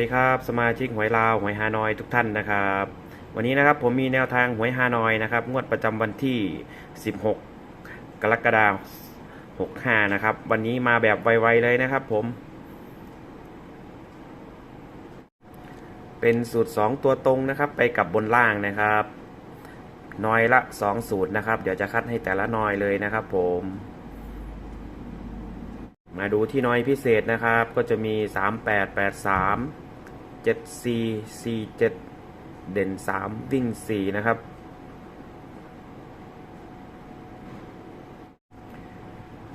ดีครับสมาชิกหวยลาวหวยฮานอยทุกท่านนะครับ วันนี้นะครับผมมีแนวทางหวยฮานอยนะครับ งวดประจำวันที่ 16 กรกฎาคม65 นะครับ วันนี้มาแบบไวๆเลยนะครับผม เป็นสูตร 2 ตัวตรงนะครับ ไปกับบนล่างนะครับนอยละ 2 สูตรนะครับ เดี๋ยวจะคัดให้แต่ละนอยเลยนะครับ ผม มาดูที่น้อยพิเศษนะครับ ก็จะมี 3883 74 47 เด่น 3 วิ่ง 4 นะครับ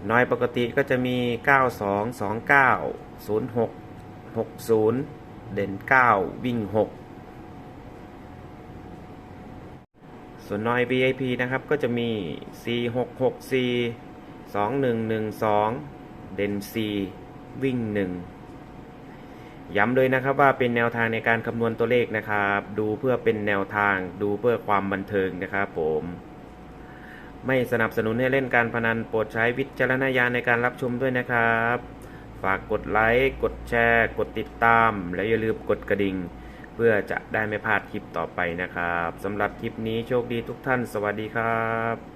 น้อยปกติก็จะมี 92 29 06 60 เด่น 9 วิ่ง 6 ส่วนน้อย VIP นะครับ ก็จะมี 4664 2112 เด่น 4 วิ่ง 1 ย้ำเลยนะครับว่าเป็นแนวทางในการคำนวณตัวเลขนะครับ ดูเพื่อเป็นแนวทางดูเพื่อความบันเทิงนะครับผม ไม่สนับสนุนให้เล่นการพนันโปรดใช้วิจารณญาณในการรับชมด้วยนะครับ ฝากกดไลค์กดแชร์ กดติดตาม และอย่าลืมกดกระดิ่ง เพื่อจะได้ไม่พลาดคลิปต่อไปนะครับสำหรับคลิปนี้โชคดีทุกท่าน สวัสดีครับ